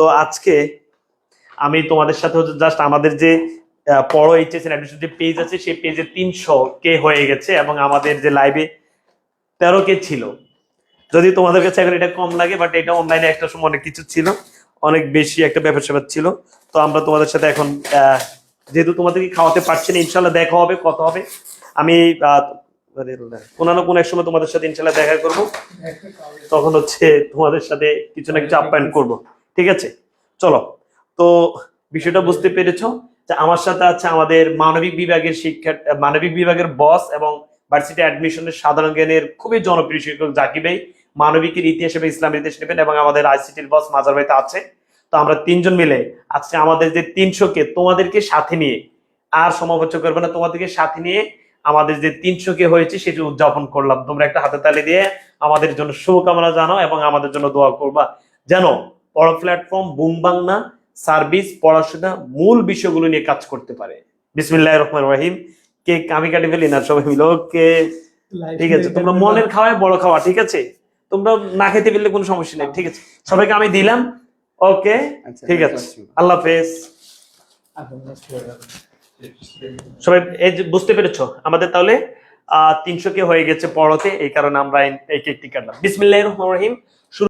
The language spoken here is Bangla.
তো আজকে আমি তোমাদের সাথে হচ্ছে জাস্ট আমাদের যে পড়ো এইচএস অ্যাডমিশন যে পেজ আছে, সেই পেজে তিনশো কে হয়ে গেছে এবং আমাদের যে লাইভে তেরো কে ছিল। যদি তোমাদের কাছে এখন এটা কম লাগে বাট এটা অনলাইনে একটা সময় অনেক কিছু ছিল, অনেক বেশি একটা ব্যাপার স্যাপার ছিল। তো আমরা তোমাদের সাথে এখন যেহেতু তোমাদেরকে খাওয়াতে পারছি না ইনশাল্লাহ দেখা হবে কত হবে। আমি কোনো না কোনো এক সময় তোমাদের সাথে ইনশাল্লাহ দেখা করব। তখন হচ্ছে তোমাদের সাথে কিছু না কিছু আপ্যায়ন করব। ঠিক আছে? চলো। তো বিষয়টা বুঝতে পেরেছ যে আমার সাথে আছে আমাদের মানবিক বিভাগের শিক্ষা মানবিক বিভাগের বস এবং ভার্সিটি অ্যাডমিশনের সাধারণ জ্ঞানের খুবই জনপ্রিয় শিক্ষক জাকিব ভাই। মানবিকের ইতিহাস এবং ইসলামের ইতিহাস নেবেন এবং আমাদের আইসিটির বস মাজার ভাইতে আছে। তো আমরা তিনজন মিলে আজকে আমাদের যে তিনশো কে তোমাদেরকে সাথে নিয়ে আর সমালোচনা করবে না, তোমাদেরকে সাথে নিয়ে আমাদের যে তিনশো কে হয়েছে সেটি উদযাপন করলাম। তোমরা একটা হাতে তালি দিয়ে আমাদের জন্য শুভকামনা জানাও এবং আমাদের জন্য দোয়া করবা। যেন পড়া প্ল্যাটফর্ম বুম বাংলা সার্ভিস পড়াশোনা মূল বিষয়গুলো নিয়ে কাজ করতে পারে। বিসমিল্লাহ রহমান রহিম। কে আমি কাটি ফেলি না সবাই মিলে ওকে। ঠিক আছে তোমরা মনের খাওয়ায় বড় খাওয়া ঠিক আছে? তোমরা না খেতে পারলে কোনো সমস্যা নেই ঠিক আছে? সবাইকে আমি দিলাম ওকে? আচ্ছা, ঠিক আছে। আল্লাহ হাফেজ। সবাই এই যে বুঝতে পেরেছ? আমাদের তাহলে আহ তিনশো কে হয়ে গেছে পড়তে এই কারণে আমরা এই- এই কেকটি কাটলাম। বিসমিল্লাহ রহমান রহিম।